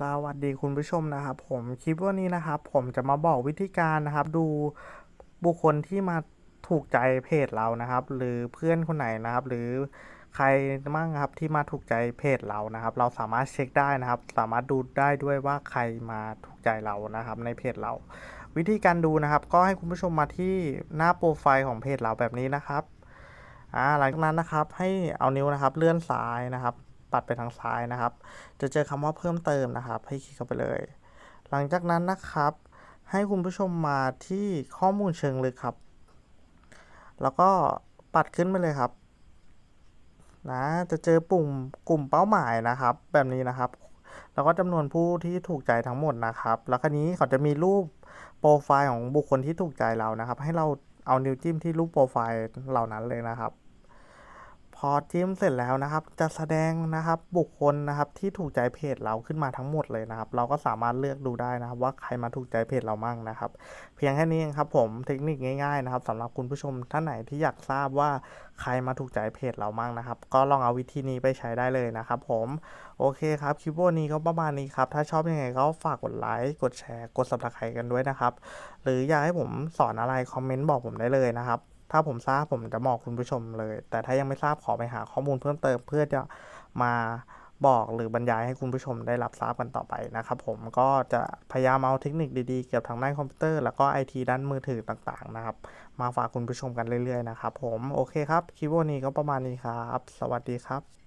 สวัสดีคุณผู้ชมนะครับผมคลิปวันนี้นะครับ ผมจะมาบอกวิธีการนะครับ ดูบุคคลที่มาถูกใจเพจเรานะครับ หรือเพื่อนคนไหนนะครับ หรือใครมั่งครับที่มาถูกใจเพจเรานะครับ เราสามารถเช็คได้นะครับ สามารถดูได้ด้วยว่าใครมาถูกใจเรานะครับ ในเพจเรา วิธีการดูนะครับ ก็ให้คุณผู้ชมมาที่หน้าโปรไฟล์ของเพจเราแบบนี้นะครับอ่าหลังจากนั้นนะครับให้เอานิ้วนะครับเลื่อนซ้ายนะครับ ปัดไปทางซ้ายนะครับ จะเจอคำว่าเพิ่มเติมนะครับ ให้คลิกเข้าไปเลย หลังจากนั้นนะครับ ให้คุณผู้ชมมาที่ข้อมูลเชิงลึกครับ แล้วก็ปัดขึ้นไปเลยครับนะจะเจอปุ่มกลุ่มเป้าหมายนะครับ แบบนี้นะครับ แล้วก็จำนวนผู้ที่ถูกใจทั้งหมดนะครับ แล้วคราวนี้เขาจะมีรูปโปรไฟล์ของบุคคลที่ถูกใจเรานะครับ ให้เราเอานิ้วจิ้มที่รูปโปรไฟล์เหล่านั้นเลยนะครับ อจิ้มเสร็จแล้วนะครับ จะแสดงนะครับบุคคลนะครับที่ถูกใจเพจเราขึ้นมาทั้งหมดเลยนะครับ เราก็สามารถเลือกดูได้นะครับ ว่าใครมาถูกใจเพจเรามั่งนะครับ เพียงแค่นี้เองครับผมเทคนิคง่ายๆนะครับสำหรับคุณผู้ชมท่านไหนที่อยากทราบว่าใครมาถูกใจเพจเรามั่งนะครับ ก็ลองเอาวิธีนี้ไปใช้ได้เลยนะครับ ผมโอเคครับคลิปวันนี้ก็ประมาณนี้ครับถ้าชอบยังไงก็ฝากกดไลค์กดแชร์กด subscribe กันด้วยนะครับ หรืออยากให้ผมสอนอะไรคอมเมนต์บอกผมได้เลยนะครับ ถ้าผมทราบผมจะบอกคุณผู้ชมเลย แต่ถ้ายังไม่ทราบขอไปหาข้อมูลเพิ่มเติมเพื่อจะมาบอกหรือบรรยายให้คุณผู้ชมได้รับทราบกันต่อไปนะครับผมก็จะพยายามเอาเทคนิคดีๆ เกี่ยวกับทางด้านคอมพิวเตอร์แล้วก็ไอทีด้านมือถือต่างๆนะครับ มาฝากคุณผู้ชมกันเรื่อยๆนะครับผมโอเคครับคลิปวันนี้ก็ประมาณนี้ครับ สวัสดีครับ